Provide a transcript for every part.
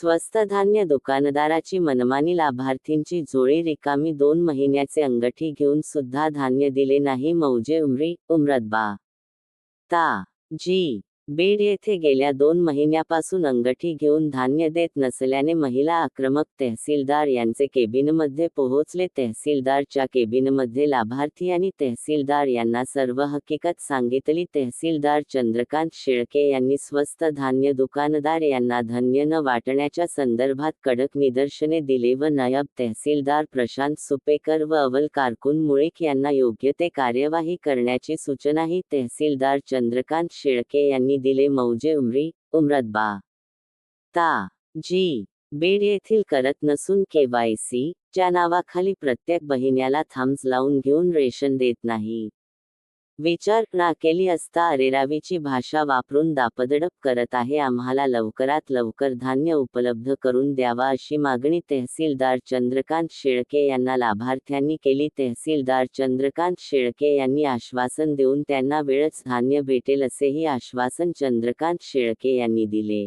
स्वस्त धान्य दुकानदाराची मनमानी लाभार्थींची जोळी रिकामी दोन महिन्याचे अंगठी घेऊन सुद्धा धान्य दिले नाही मौजे उमरी उमरतबा. ता जी. बीड येथे गेल्या दोन महिन्यापासून अंगठी घेऊन धान्य देत नसल्याने महिला आक्रमक तहसीलदार यांचे केबिनमध्ये पोहोचले. तहसीलदारच्या केबिनमध्ये लाभार्थी आणि तहसीलदार यांना सर्व हकीकत सांगितली. तहसीलदार चंद्रकांत शेळके यांनी स्वस्त धान्य दुकानदार यांना धान्य न वाटण्याच्या संदर्भात कडक निदर्शने दिले व नायब तहसीलदार प्रशांत सुपेकर व अवल कारकून मुळीक यांना योग्य ते कार्यवाही करण्याची सूचनाही तहसीलदार चंद्रकांत शेळके यांनी दिले मौजे उमरी उमरतबा ता जी बीड येथील करत नसून केवायसी च्या नावाखाली प्रत्येक बहिण्याला थांब्स लावून घेऊन रेशन देत नाही. विचारणा केली असता अरेरावीची भाषा वापरून दापदडप करत आहे. आम्हाला लवकरात लवकर धान्य उपलब्ध करून द्यावा अशी मागणी तहसीलदार चंद्रकांत शेळके यांना लाभार्थ्यांनी केली. तहसीलदार चंद्रकांत शेळके यांनी आश्वासन देऊन त्यांना वेळच धान्य भेटेल असेही आश्वासन चंद्रकांत शेळके यांनी दिले.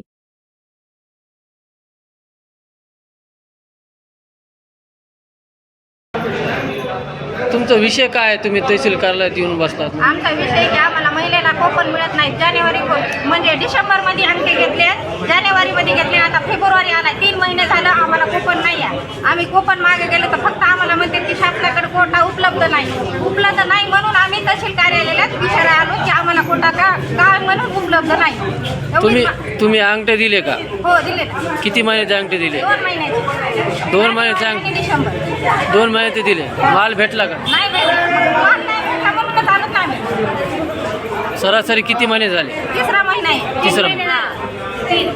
तुमचा विषय काय आहे? तुम्ही तहसील कार्यालयात येऊन बसतात आमचा विषय की आम्हाला महिलेला कोपन मिळत नाही. जानेवारी म्हणजे डिसेंबरमध्ये अंके घेतले. जानेवारीमध्ये घेतले. आता फेब्रुवारी आला तीन महिने झालं आम्हाला कोपन नाही आहे. आम्ही कोपन मागे गेलो तर फक्त आम्हाला म्हणते की शासनाकडे कोटा उपलब्ध नाही. उपलब्ध नाही म्हणून आम्ही तहसील कार्यालयात विचारा आलो की आम्हाला कोटा का काय म्हणून उपलब्ध नाही. तुम्ही तुम्ही अंगठे दिले का? हो दिले ना. किती महिन्याचे अंगठे दिले? दोन महिन्याचे. दोन महिन्याचे अंग- दोन महिन्याचे दिले. माल भेटला का? नाही भेटला. माल नाही भेटला म्हणून तर चालत नाही आम्ही. सरासरी किती महिने झाले? तिसरा महिना आहे. तिसरा. हा. तीन.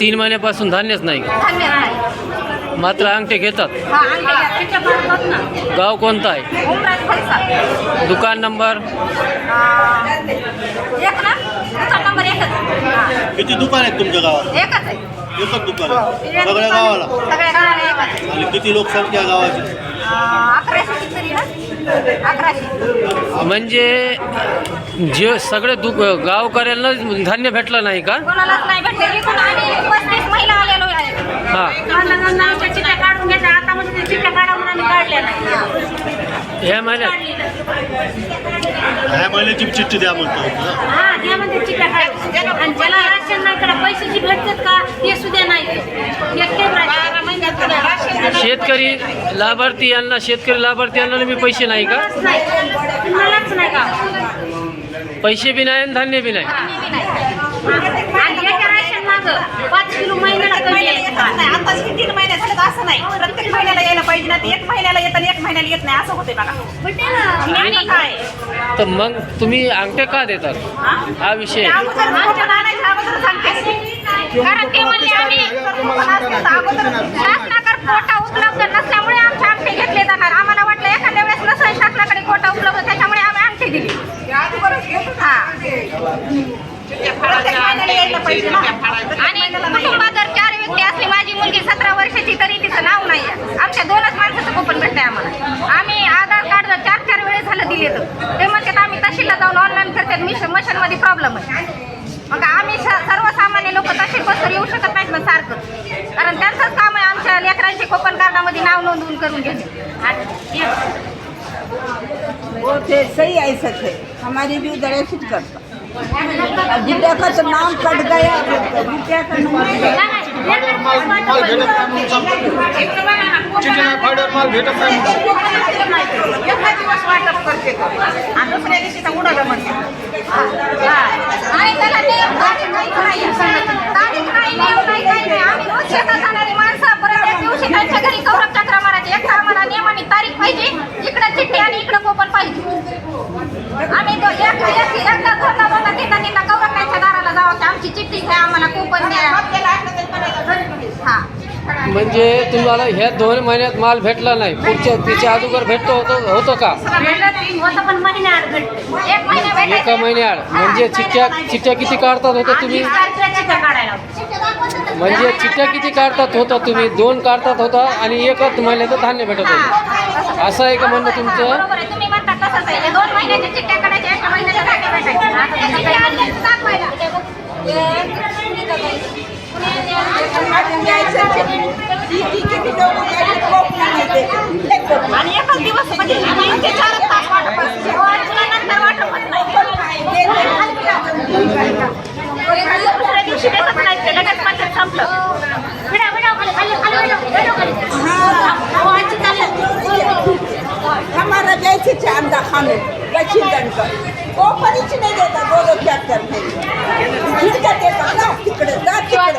तीन महिन्यापासून धान्यच नाही का? धान्य नाही. मात्र अंगठे घेतात. हा ना. गाव कोणतं आहे. दुकान नंबर? आ, एक ना? दुकान नंबर एकच. हा. किती दुकान आहेत तुमच्या गावात? एकच आहे. एकच दुकान हो. आहे. सगळ्या गावाला? सगळ्या गावाला एकच आहे. आणि किती लोकसंख्या आहे गावाची? आ, अकराशे किती ना? अकराशे. म्हणजे जे सगळे दु गावकऱ्यांना धान्य भेटलं नाही का? कोणालाच नाही भेटले. इकडून पस्तीस महिला आलेलो आहे हां आमच्या चिठ्ठ्या काढून घेतल्या आता म्हणजे ते चिठ्ठ्या काढा म्हणून आम्ही काढल्या नाही ह्या महिन्यात ह्या महिन्याची चिठ्ठी द्या म्हणतो. हा त्यामध्ये चिठ्ठ्या काढ आणि ज्याला राशन नाही करा पैशाची भेटतात का? ते सुद्धा नाही. एकटे बारा महिन्यात सुद्धा राशन देणार शेतकरी लाभार्थी यांना शेतकरी लाभार्थी यांना मी पैसे नाही का? कोणालाच नाही. कुणालाच नाही का? पैसे बी नाही आणि धान्य बी नाही. आम्ही बी नाही. आणि एका राशन मागं पाच किलो महिन्याला कमी आहे. नाही आता तीन महिने झाले तर असं नाही. प्रत्येक महिन्याला यायला पाहिजे ना ते. एक महिन्याला येतं आणि एक महिन्याला येत नाही. असं होते बघा. नेमकं काय तर मग तुम्ही अंगठे का देतात? हा? विषय आहे. अगोदर कोकण आणायच्या अगोदर सांगते. कारण ते म्हणले आम्ही शासनाकडे कोटा उपलब्ध नसल्यामुळे आमचे अंगठे घेतले जाणार. आम्हाला वाटलं एखाद्या वेळेस नसेल शासनाकडे कोटा उपलब्ध त्याच्यामुळे आम्ही अंगठे दिले हा प्रत्येक महिन्याला यायला पाहिजे ना आणि कुटुंबात जर चार व्यक्ती असली माझी मुलगी सतरा वर्षाची तरी तिचं नाव नाही आहे आमच्या दोनच माणसाचं कुपन भेटतंय आम्हाला आम्ही आधार कार्ड जर चार चार वेळेस झालं दिले तर ते म्हणतात आम्ही तहसीलला जाऊन ऑनलाईन करतात मिशन मशीनमध्ये प्रॉब्लेम आहे मग आम्ही स- सर्वसामान्य लोक तहसील बसवर येऊ शकत नाहीत ना सारखं कारण त्यांचंच काम आहे आमच्या लेकरांचे कोपन कार्डामध्ये नाव नोंदवून करून आणि वो थे सही ऐसे थे हमारी भी उधर ऐसे ही करता अब विद्या का तो नाम कट गया विद्या का नाम एका दिवस वाटप करते तो. आणि दुसऱ्या दिवशी तर उडालं म्हणते तारीख नाही. तारीख नाही. आम्ही रोज शेतात जाणारी माणसं परत एक दिवशी त्यांच्या घरी कौरव चक्र मारायचे एक तर आम्हाला नियमाने तारीख पाहिजे इकडे चिठ्ठी आणि इकडे कोपन पाहिजे आम्ही तो एक एक एकदा दोनदा दोनदा तीनदा तीनदा कौरव त्यांच्या दाराला जावं की आमची चिठ्ठी घ्या आम्हाला कोपन द्या. हा. म्हणजे तुम्हाला ह्या दोन महिन्यात माल भेटला नाही. पुढच्या तिच्या अगोदर भेटतो होतो होतो का? एक महिन्याआड. म्हणजे चिठ्ठ्या चिठ्ठ्या किती काढतात होता तुम्ही? म्हणजे चिठ्ठ्या किती काढतात होता तुम्ही? दोन काढतात होता आणि एकच महिन्याचं धान्य भेटत होतं. असं आहे का म्हणणं तुमचं? दोन महिन्याच्या आणि एकच दिवस म्हणजे चारच तास वाटत ఆమె వచ్చిందనుకో ఓ పని ఇచ్చినదే కదా గోలో చేస్తారు మీరు ఇక్కడ ఇక్కడ